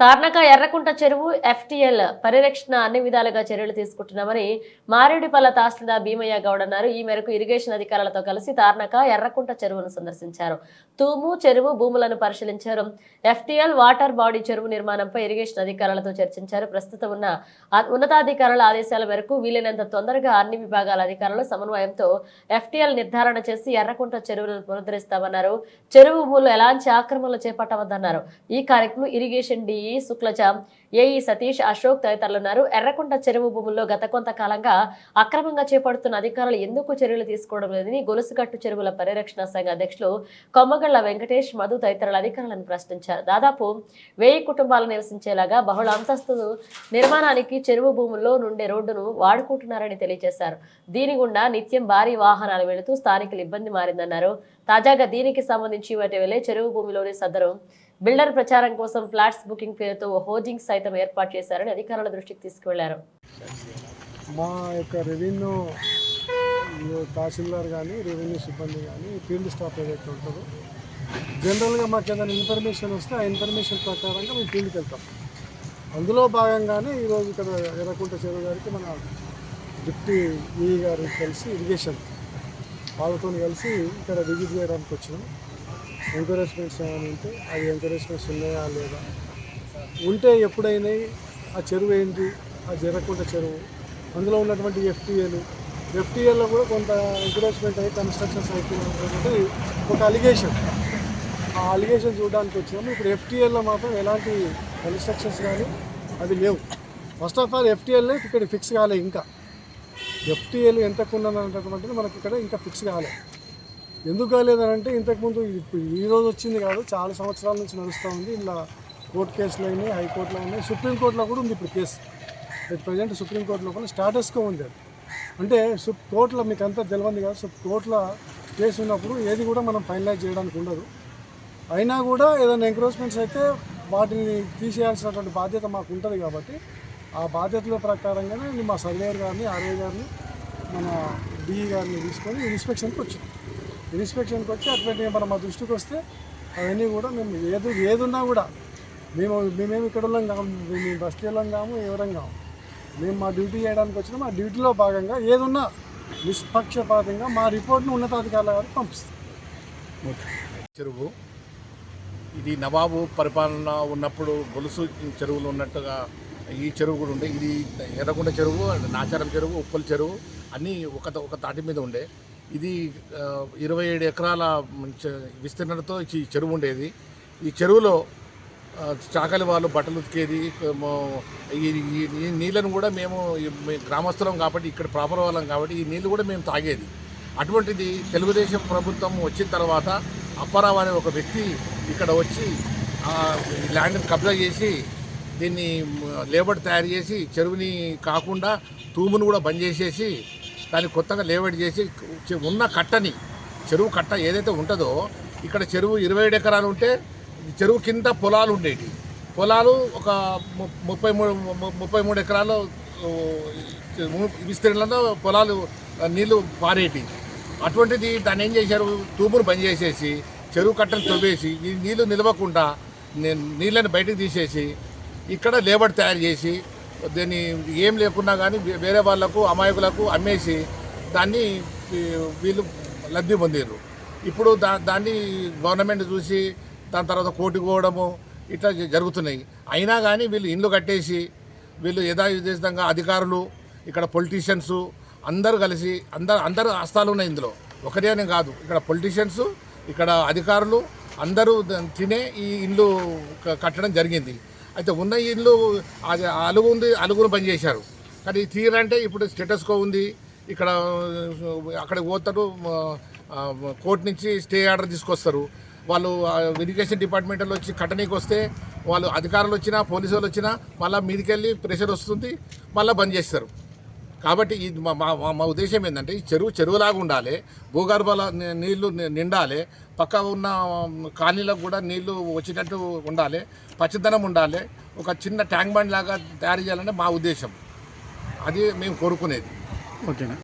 తార్నక ఎర్రకుంట చెరువు ఎఫ్టీఎల్ పరిరక్షణ అన్ని విధాలుగా చర్యలు తీసుకుంటున్నామని మారేడుపల్ల తహసీల్దార్ భీమయ్య గౌడ్ అన్నారు. ఈ మేరకు ఇరిగేషన్ అధికారులతో కలిసి తార్నక ఎర్రకుంట చెరువును సందర్శించారు. తూము చెరువు భూములను పరిశీలించారు. ఎఫ్టీఎల్ వాటర్ బాడీ చెరువు నిర్మాణంపై ఇరిగేషన్ అధికారులతో చర్చించారు. ప్రస్తుతం ఉన్న ఉన్నతాధికారుల ఆదేశాల మేరకు వీలైనంత తొందరగా అన్ని విభాగాల అధికారుల సమన్వయంతో ఎఫ్టీఎల్ నిర్ధారణ చేసి ఎర్రకుంట చెరువును పునరుద్ధరిస్తామన్నారు. చెరువు భూములు ఎలాంటి ఆక్రమణలు చేపట్టవద్దన్నారు. ఈ కార్యక్రమం irrigation D DE Shuklaja. AE Satish Ashok తదితరులు ఉన్నారు. ఎర్రకుంట చెరువు భూముల్లో గత కొంతకాలంగా అక్రమంగా చేపడుతున్న అధికారులు ఎందుకు చర్యలు తీసుకోవడం లేదని గొలుసుగట్టు చెరువుల పరిరక్షణ సంఘ అధ్యక్షులు కొమ్మగళ్ళ వెంకటేష్ మధు తదితరుల అధికారులను ప్రశ్నించారు. దాదాపు వెయ్యి కుటుంబాలు నివసించేలాగా బహుళ అంతస్తులు నిర్మాణానికి చెరువు భూముల్లో నుండే రోడ్డును వాడుకుంటున్నారని తెలియజేశారు. దీని గుండా నిత్యం భారీ వాహనాలు వెళుతూ స్థానికులు ఇబ్బంది మారిందన్నారు. తాజాగా దీనికి సంబంధించి వెళ్ళే చెరువు భూమిలోని సదరు బిల్డర్ ప్రచారం కోసం ఫ్లాట్స్ బుకింగ్ పేరుతో హోర్డింగ్ సైతం ఏర్పాటు చేశారని అధికారుల దృష్టికి తీసుకువెళ్ళారు. మా యొక్క రెవెన్యూ తహసీల్దార్ కానీ రెవెన్యూ సిబ్బంది కానీ ఫీల్డ్ స్టాఫ్ ఏదైతే ఉంటుందో జనరల్గా మాకు ఏదైనా ఇన్ఫర్మేషన్ వస్తే ఆ ఇన్ఫర్మేషన్ ప్రకారంగా మేము ఫీల్డ్కి వెళ్తాం. అందులో భాగంగానే ఈరోజు ఇక్కడ ఎర్రకుంట చెరువు గారికి మన డిప్టీ ఈ గారికి కలిసి ఇరిగేషన్ వాళ్ళతో కలిసి ఇక్కడ విజిట్ చేయడానికి వచ్చినాం. ఎంకరేజ్మెంట్స్ ఏమైనా ఉంటే అది ఎంకరేజ్మెంట్స్ ఉన్నాయా లేదా? ఉంటే ఎప్పుడైనా ఆ చెరువు ఏంటి? ఆ జరగకుండా చెరువు. అందులో ఉన్నటువంటి ఎఫ్టీఏలు. ఎఫ్టీఏలో కూడా కొంత ఎంకరేజ్మెంట్ అయ్యి కన్స్ట్రక్షన్స్ అవుతున్నటువంటి ఒక అలిగేషన్ ఆ అలిగేషన్ చూడడానికి వచ్చినాము. ఇప్పుడు ఎఫ్టీఏల్లో మాత్రం ఎలాంటి కన్స్ట్రక్షన్స్ కానీ అవి లేవు. ఫస్ట్ ఆఫ్ ఆల్ ఎఫ్టీఎల్ ఇక్కడ ఫిక్స్ కాలే ఇంకా. ఎఫ్టీఎల్ ఎంతకు ఉన్నదన్నటువంటిది మనకి ఇక్కడ ఇంకా ఫిక్స్ కాలేదు ఎందుకు కాలేదని అంటే ఇంతకుముందు ఈరోజు వచ్చింది కాదు చాలా సంవత్సరాల నుంచి నడుస్తూ ఉంది. ఇలా కోర్టు కేసులు అయినాయి హైకోర్టులో ఉన్నాయి సుప్రీంకోర్టులో కూడా ఉంది ఇప్పుడు కేసు. ప్రజెంట్ ప్రజెంట్ సుప్రీంకోర్టులో కూడా స్టాటస్గా ఉంది అది. అంటే సుప్ కోర్టులో మీకు అంతా తెలియంది కాదు సో కోర్టులో కేసు ఉన్నప్పుడు ఏది కూడా మనం ఫైనలైజ్ చేయడానికి ఉండదు. అయినా కూడా ఏదైనా ఎంక్రోచ్మెంట్స్ అయితే వాటిని తీసేయాల్సినటువంటి బాధ్యత మాకు ఉంటుంది కాబట్టి ఆ బాధ్యతల ప్రకారంగానే మా సర్వేయర్ గారిని ఆర్ఏ గారిని మన డిఈ గారిని తీసుకొని ఇన్స్పెక్షన్కి వచ్చాం ఇన్స్పెక్షన్కి వచ్చి అటువంటి మన మా దృష్టికి వస్తే అవన్నీ కూడా మేము ఏది ఏదున్నా కూడా మేము మేమేమి ఇక్కడ ఉన్నాం కాము మేము బస్తీ వెళ్ళం కాము ఎవరం కాము మేము మా డ్యూటీ చేయడానికి వచ్చినాం ఆ డ్యూటీలో భాగంగా ఏదున్నా నిష్పక్షపాతంగా మా రిపోర్ట్ను ఉన్నతాధికారుల గారికి పంపిస్తాం. చెరువు ఇది నవాబు పరిపాలన ఉన్నప్పుడు గొలుసు చెరువులు ఉన్నట్టుగా ఈ చెరువు కూడా ఉండే. ఇది ఎర్రగుండ చెరువు నాచారం చెరువు ఉప్పల చెరువు అన్నీ ఒక ఒక తాటి మీద ఉండే. ఇది ఇరవై ఏడు ఎకరాల విస్తీర్ణతో ఈ చెరువు ఉండేది. ఈ చెరువులో చాకలి వాళ్ళు బట్టలు ఉతికేది ఈ నీళ్ళను కూడా మేము ఈ- గ్రామస్తులం కాబట్టి ఇక్కడ ప్రాపర్ వాళ్ళం కాబట్టి ఈ నీళ్ళు కూడా మేము తాగేది. అటువంటిది తెలుగుదేశం ప్రభుత్వం వచ్చిన తర్వాత అప్పారావు అనే ఒక వ్యక్తి ఇక్కడ వచ్చి ల్యాండ్ని కబ్జా చేసి దీన్ని లేబర్ తయారు చేసి చెరువుని కాకుండా తూమును కూడా బంద్ చేసేసి దాన్ని కొత్తగా లేవడి చేసి ఉన్న కట్టని చెరువు కట్ట ఏదైతే ఉంటుందో ఇక్కడ చెరువు ఇరవై ఏడు ఎకరాలు ఉంటే చెరువు కింద పొలాలు ఉండేవి పొలాలు ఒక ము- ముప్పై మూడు ముప్పై మూడు ఎకరాలు విస్తీర్ణంలో పొలాలు నీళ్ళు పారేటి అటువంటిది దాన్ని ఏం చేశారు? తూమును బంద్ చేసేసి చెరువు కట్టను తవ్వేసి ఈ నీళ్ళు నిలవకుండా నీళ్ళని బయటకు తీసేసి ఇక్కడ లేబర్ తయారు చేసి దీన్ని ఏం లేకున్నా కానీ వేరే వాళ్ళకు అమాయకులకు అమ్మేసి దాన్ని వీళ్ళు లబ్ధి పొందారు ఇప్పుడు దా దాన్ని గవర్నమెంట్ చూసి దాని తర్వాత కోటి పోవడము ఇట్లా జరుగుతున్నాయి. అయినా కానీ వీళ్ళు ఇండ్లు కట్టేసి వీళ్ళు యథావిధంగా అధికారులు ఇక్కడ పొలిటీషియన్స్ అందరూ కలిసి అందరు అందరు హస్తాలు ఉన్నాయి ఇందులో. ఒకటే అని కాదు. ఇక్కడ పొలిటీషియన్స్ ఇక్కడ అధికారులు అందరూ తినే ఈ ఇల్లు కట్టడం జరిగింది. అయితే ఉన్న ఇల్లు అది అలుగు ఉంది అలుగును పనిచేశారు కానీ తీరంటే ఇప్పుడు స్టేటస్ కో ఉంది. ఇక్కడ అక్కడ పోతారు కోర్టు నుంచి స్టే ఆర్డర్ తీసుకొస్తారు. వాళ్ళు ఇరిగేషన్ డిపార్ట్మెంట్ వాళ్ళు వచ్చి కట్టనీకి వస్తే వాళ్ళు అధికారులు వచ్చినా పోలీసు వాళ్ళు వచ్చినా మళ్ళీ మీదికెళ్ళి ప్రెషర్ వస్తుంది మళ్ళీ బంద్ చేస్తారు. కాబట్టి ఇది మా మా- మా- మా ఉద్దేశం ఏంటంటే ఈ చెరువు చెరువులాగా ఉండాలి భూగర్భాల నీళ్ళు నిండాలి పక్క ఉన్న కాలనీలకు కూడా నీళ్ళు వచ్చేటట్టు ఉండాలి పచ్చదనం ఉండాలి ఒక చిన్న ట్యాంక్ బండ్ లాగా తయారు చేయాలని మా ఉద్దేశం. అది మేము కోరుకునేది. ఓకేనా?